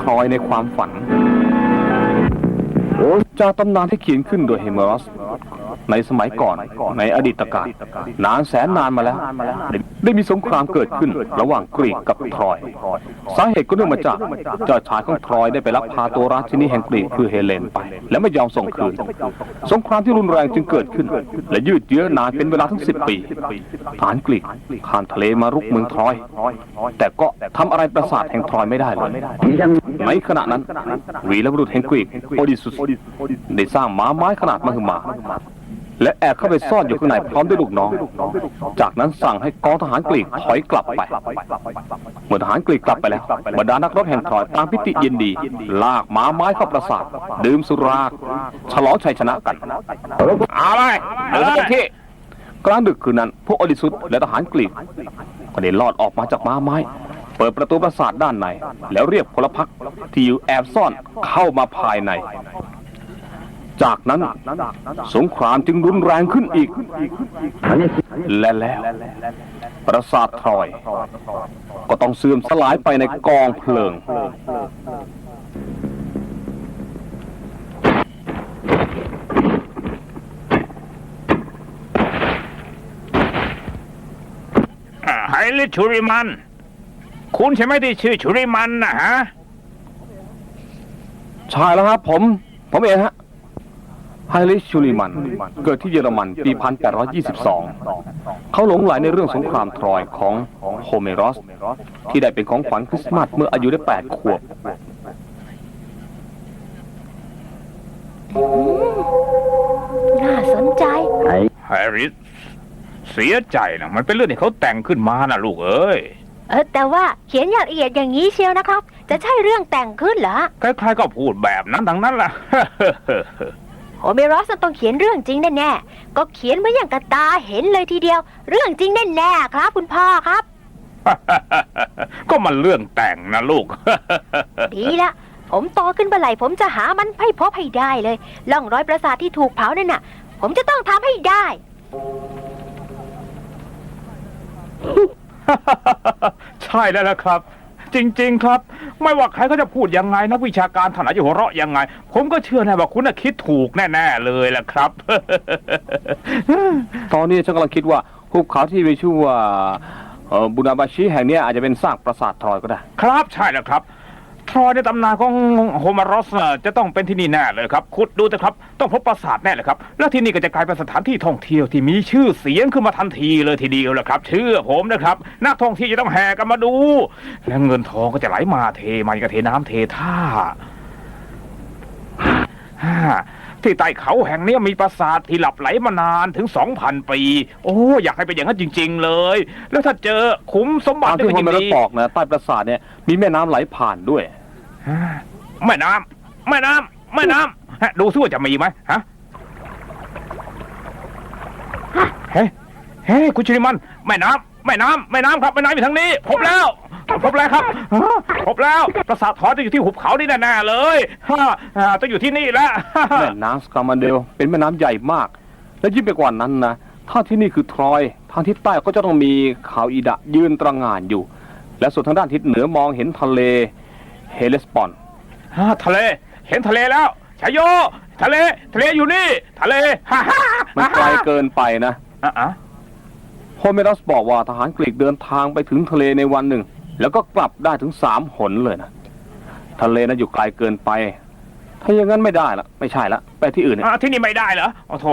ทรอยในความฝันจากตำนานที่เขียนขึ้นโดยเฮเมรอส ในสมัยก่อนในอดีตกาลนานแสนนานมาแล้วได้ได้มีสงครามเกิดขึ้น ระหว่างกรีกกับทรอย สาเหตุก็เนื่องมาจากเจ้าชายของทรอยได้ไปลักพาตัวราชินีแห่งกรีกคือเฮเลนไป และไม่ยอมส่งคืน สงครามที่รุนแรงจึงเกิดขึ้น และยืดเยื้อนานเป็นเวลาทั้งสิบปีทหารกรีกข้ามทะเลมารุกเมืองทรอย แต่ก็ทำอะไรประสาทแห่งทรอยไม่ได้เลยในขณะนั้นวีรบุรุษแห่งกรีกโอดิซุสได้สร้างม้าไม้ขนาดมหึมา และแอบเข้าไปซ่อนอยู่ข้างในพร้อมด้วยลูกน้อง จากนั้นสั่งให้กองทหารกรีกถอยกลับไป เมื่อทหารกรีกกลับไปแล้วบรรดานักรบแห่งทรอยตามพิติยินดี ลากม้าไม้เข้าปราสาทดื่มสุราฉลองชัยชนะกันเอาเลยเดินทุกที่กลางดึกคืนนั้น พวกอดิซุสและทหารกรีกก็ได้ลอดออกมาจากม้าไม้ เปิดประตูปราสาทด้านใน แล้วเรียกพลพรรคที่อยู่แอบซ่อนเข้ามาภายใน จากนั้นสงครามจึงรุนแรงขึ้นอีก และแล้วปราสาททรอย ก็ต้องเสื่อมสลายไปในกองเพลิงอ่าไฮลิชูริมัน คุณใช่ไหมที่ชื่อชูริมันนะฮะ ใช่แล้วครับผม ผมเองฮะ ไฮริชชูลิมัน เกิดที่เยอรมันปี 1822 เขาหลงไหลในเรื่องสงครามทรอยของโฮเมโรสที่ได้เป็นของขวัญคริสต์มาสเมื่ออายุได้ 8 ขวบ น่าสนใจ แฮร์ริสเสียใจนะมันเป็นเรื่องที่เขาแต่งขึ้นมานะลูกเอ้ยเออแต่ว่าเขียนอย่างละเอียดอย่างนี้เชียวนะครับ จะใช่เรื่องแต่งขึ้นเหรอ ใครๆก็พูดแบบนั้นทั้งนั้นล่ะ โฮเมโรสต้องเขียนเรื่องจริงแน่ๆ ก็เขียนเหมือนอย่างกระตาเห็นเลยทีเดียว เรื่องจริงแน่ๆครับ คุณพ่อครับ ก็มันเรื่องแต่งนะลูก ดีละผมโตขึ้นเมื่อไหร่ผมจะหามันให้พบให้ได้เลยล่องรอยประสาทที่ถูกเผานั่นน่ะ ผมจะต้องทำให้ได้ ใช่แล้วนะครับ จริง ๆ ครับ ไม่ว่าใครก็จะพูดยังไงนักวิชาการถนัดจะหัวเราะยังไง ผมก็เชื่อแน่ว่าคุณน่ะคิดถูกแน่ๆเลยแหละครับ ตอนนี้ฉันกำลังคิดว่าหุบเขาที่มีชื่อว่าเอ่อบุนาบาชิแห่งเนี้ยอาจจะเป็นซากปราสาททรอยก็ได้ ครับใช่แล้วครับ ทรอยในตำนานของโฮมารอสน่ะจะต้องเป็นที่นี่แน่เลยครับขุดดูเถอะครับ ต้องพบปราสาทแน่เลยครับ แล้วที่นี่ก็จะกลายเป็นสถานที่ท่องเที่ยวที่มีชื่อเสียงขึ้นมาทันทีเลยทีเดียวแหละครับ เชื่อผมนะครับ นักท่องเที่ยวจะต้องแห่กันมาดู และเงินทองก็จะไหลมาเทมาอย่างกับเทน้ำเทท่าฮ่า ที่ใต้เขาแห่งเนี้ยมีปราสาทที่หลับไหลมานานถึงสองพันปี โอ้อยากให้เป็นอย่างนั้นจริง ๆ เลย แล้วถ้าเจอขุมสมบัตาติมที่ได้โฮเป็นอเมย่างโรสดีบอกนะใต้ปราสาทเนี่ยมีแม่น้ำไหลผ่านด้วยฮ่าแม่น้ำแม่น้ำแม่น้ำฮะดูซิว่าจะมีไหมฮะเฮ้เฮ้คุณชิริมันแม่น้ำแม่น้ำแม่น้ำครับแม่น้ำอยู่ทางนี้พบแล้ว พบแล้วครับฮะพบแล้วปราสาททอนจะอยู่ที่หุบเขานี่แน่ๆเลยฮ่าอ่าต้องอยู่ที่นี่แล้วแม่น้ำสกามันเดลเป็นแม่น้ำใหญ่มาก และยิ่งไปกว่านั้นนะถ้าที่นี่คือทรอย ทางทิศใต้ก็จะต้องมีขาวอีดะยืนตระหง่านอยู่ และส่วนทางด้านทิศเหนือมองเห็นทะเลเฮเลสปอนฮะทะเล เห็นทะเลแล้วชายโย ทะเล ทะเลอยู่นี่ ทะเลฮ่าฮ่ามันไกลเกินไปนะ อะอะโฮเมรัสบอกว่าทหารกรีกเดินทางไปถึงทะเลในวันหนึ่ง แล้วก็กลับได้ถึงสามหนเลยนะทะเลนั้นอยู่ไกลเกินไป ถ้าอย่างนั้นไม่ได้ละไม่ใช่ละไปที่อื่นเนี่ยอะที่นี่ไม่ได้เหรอโอ้โถ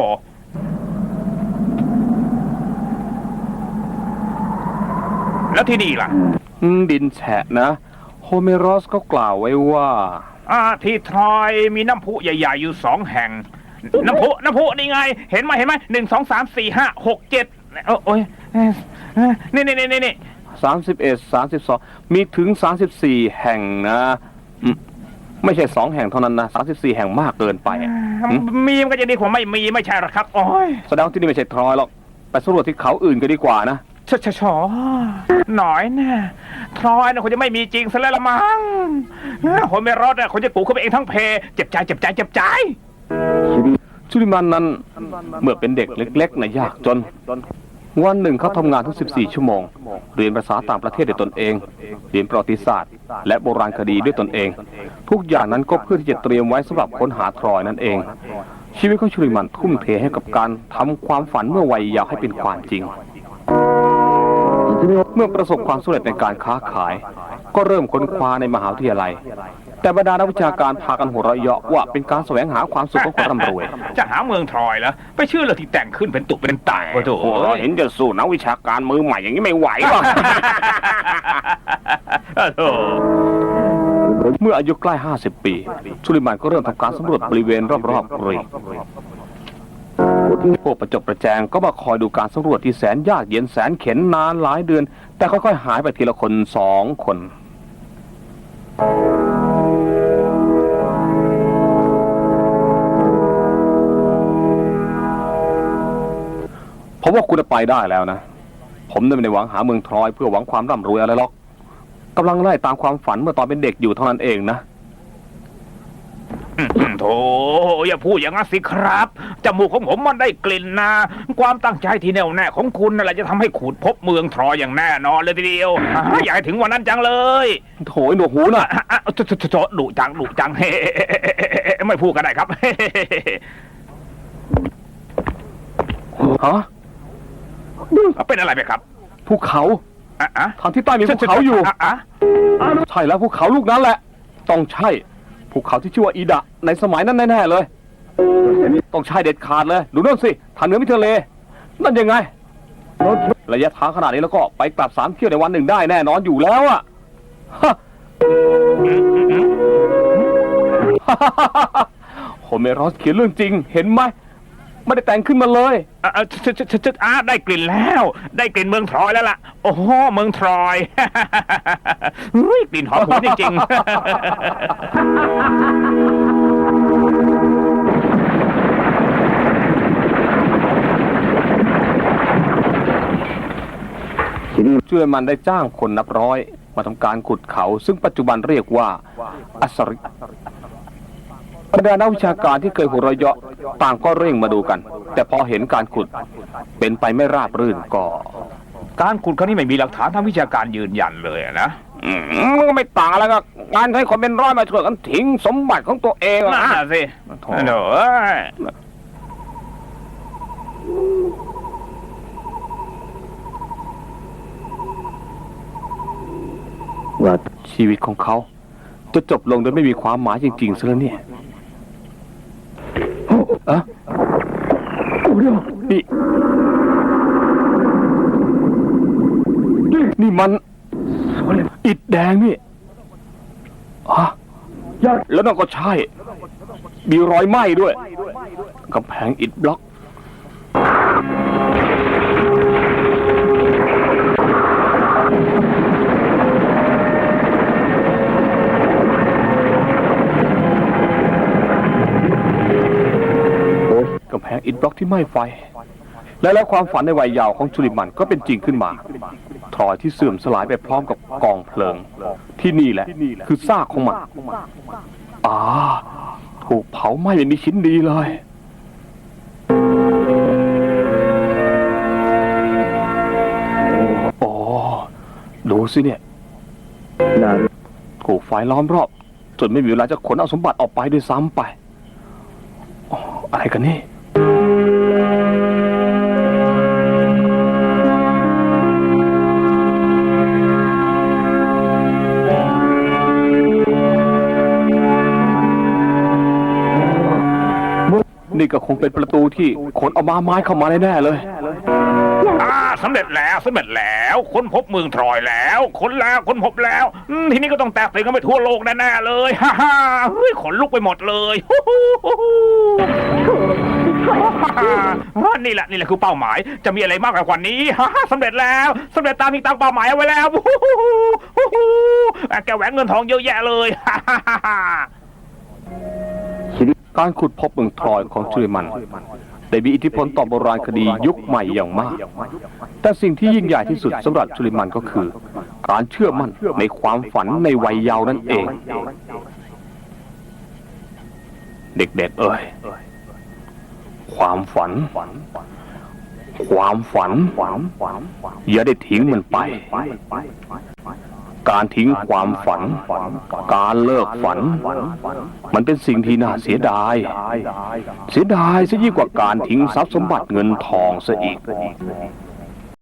แล้วที่นี่ล่ะอืมดินแฉะนะ โฮเมรอสก็กล่าวไว้ว่า อ่าที่ทรอยมีน้ำพุใหญ่ๆอยู่สองแห่ง น้ำพุน้ำพุนี่ไง เห็นไหมเห็นไหมหนึ่งสองสามสี่ห้าหกเจ็ดเอ้ยโอ้ยเอ้ยเอ้ยนี่นี่นี่นี่ นี่สามสิบเอ็ดสามสิบสองมีถึงสามสิบสี่แห่งนะอืมไม่ใช่สองแห่งเท่านั้นนะสามสิบสี่แห่งมากเกินไปอะอืมมีมันก็จะดีกว่าไม่มีไม่ใช่หรอครับ โอ้ยแสดงว่าที่นี่ไม่ใช่ทรอยหรอก ไปสำรวจที่เขาอื่นก็ดีกว่านะ ชะชะชอหน่อยนะทรอยนะคงจะไม่มีจริงซะแล้วละมั้งโฮเมรอดนะคงจะกูขึ้นไปเองทั้งเพ เจ็บใจเจ็บใจเจ็บใจ ชุลิมันนั้นเมื่อเป็นเด็กเล็กๆนะยากจน วันหนึ่งเขาทำงานทุก 14 ชั่วโมง เรียนภาษาต่างประเทศด้วยตนเอง เรียนประวัติศาสตร์ และโบราณคดีด้วยตนเอง ทุกอย่างนั้นก็เพื่อที่จะเตรียมไว้สำหรับค้นหาทรอยนั่นเอง ชีวิตของชุริมันทุ่มเทให้กับการทำความฝันเมื่อวัยเยาว์ให้เป็นความจริง เมื่อประสบความสำเร็จในการค้าขาย ก็เริ่มค้นคว้าในมหาวิทยาลัย แต่บรรดานักวิชาการพากันหัวเราะเยาะว่าเป็นการแสวงหาความสุขของคนร่ำรวย จะหาเมืองทรอยแล้วไปชื่อเลยที่แต่งขึ้นเป็นตุเป็นตาโอ้โหเห็นจะสู้นักวิชาการมือใหม่อย่างนี้ไม่ไหวหรอกโอ้โหเมื่ออายุใกล้ 50 ปีชุลิมันก็เริ่มทำการสำรวจบริเวณรอบๆกรีกพวกประจบประแจงก็มาคอยดูการสำรวจที่แสนยากเย็นแสนเข็นนานหลายเดือน แต่ค่อยๆหายไปทีละคนสองคน ผมว่าคุณไปได้แล้วนะ ผมไม่ได้หวังหาเมืองทรอยเพื่อหวังความร่ำรวยอะไรหรอกกำลังไล่ตามความฝันเมื่อตอนเป็นเด็กอยู่เท่านั้นเองนะโถอย่าพูดอย่างนั้นสิครับ จมูกของผมมันได้กลิ่นนะ ความตั้งใจที่แน่วแน่ของคุณนั่นแหละจะทำให้ขุดพบเมืองทรอยอย่างแน่นอนเลยทีเดียวอ่าอยากให้ถึงวันนั้นจังเลยโถยหนวกหูน่ะอะอะโถโถโถโถดุจังดุจังเฮ้ไม่พูดก็ได้ครับฮะ เป็นอะไรไปครับภูเขาอะอะทางที่ใต้มีภูเขาอยู่ะอะใช่แล้วภูเขาลูกนั้นแหละ ต้องใช่ภูเขาที่ชื่อว่าอีดะ ในสมัยนั้นแน่ๆเลย ต้องใช่เด็ดขาดเลย ดูนั่นสิทางเหนือมีทะเล นั่นยังไง ระยะทางขนาดนี้แล้วก็ไปกลับสามเที่ยวในวันหนึ่งได้แน่นอนอยู่แล้วอะฮะโฮเมโรสเขียนเรื่องจริง เห็นไหม ไม่ได้แต่งขึ้นมาเลยอะอะชชชชอะได้กลิ่นแล้ว ได้กลิ่นเมืองทรอยแล้วล่ะ โอ้โหเมืองทรอย เฮ้ยกลิ่นหอมหวนจริงๆ ช่วยมันได้จ้างคนนับร้อย มาทำการขุดเขา ซึ่งปัจจุบันเรียกว่า อัสริบรรดานักวิชาการที่เคยหัวเราะเยาะ ต่างก็เร่งมาดูกัน แต่พอเห็นการขุดเป็นไปไม่ราบรื่นก็การขุดครั้งนี้ไม่มีหลักฐานทางวิชาการยืนยันเลยอะนะอืมมันก็ไม่ต่างอะไรกับงานให้คนเป็นร้อยมาช่วยกันทิ้งสมบัติของตัวเองนั่นอะน่ะสิโถโถ่เอ้ยชีวิตของเขา จะจบลงโดยไม่มีความหมายจริงๆซะแล้วเนี่ยอะ นี่นี่มัน อิดแดงนี่อะแล้วนั่นก็ใช่ มีรอยไหม้ด้วยกำแพงอิฐบล็อก กำแพงอิฐ บล็อกที่ไหม้ไฟ และแล้วความฝันในวัยเยาว์ของชุลิมันก็เป็นจริงขึ้นมาทรอยที่เสื่อมสลายไปพร้อมกับกองเพลิง ที่นี่แหละ คือซากของมันอ่าถูกเผาไหม้เป็นมีชิ้นดีเลยโอ้ดูสิเนี่ยถูกไฟล้อมรอบ จนไม่มีเวลาจะขนเอาสมบัติออกไปด้วยซ้ำไปอะไรกันนี่ ก็คงเป็นประตูที่ขนเอามาไม้เข้ามาแน่ๆเลย อ่าสำเร็จแล้วสำเร็จแล้วค้นพบเมืองทรอยแล้วค้นแล้วค้นพบแล้วอืมทีนี้ก็ต้องแตกตื่นกันไปทั่วโลกแน่ๆเลยฮ่าฮ่าเฮ้ยขนลุกไปหมดเลยฮู้ฮู้ฮู้ฮู้ฮ่าฮ่านี่แหละนี่แหละคือเป้าหมาย จะมีอะไรมากกว่านี้ฮ่าฮ่าสำเร็จแล้วสำเร็จตามที่ตั้งเป้าหมายเอาไว้แล้วฮู้ฮู้ฮู้ฮู้อะแกแหวนเงินทองเยอะแยะเลยฮ่าฮ่าฮ่า การขุดพบเมืองทรอยของชุลิมันได้มีอิทธิพลต่อโบราณคดียุคใหม่อย่างมาก แต่สิ่งที่ยิ่งใหญ่ที่สุดสำหรับชุลิมันก็คือ การเชื่อมั่นในความฝันในวัยเยาว์นั่นเอง เด็กๆเอ้ยความฝัน ความฝัน อย่าได้ทิ้งมันไป การทิ้งความฝัน การเลิกฝัน มันเป็นสิ่งที่น่าเสียดาย เสียดายซะยิ่งกว่าการทิ้งทรัพย์สมบัติเงินทองซะอีก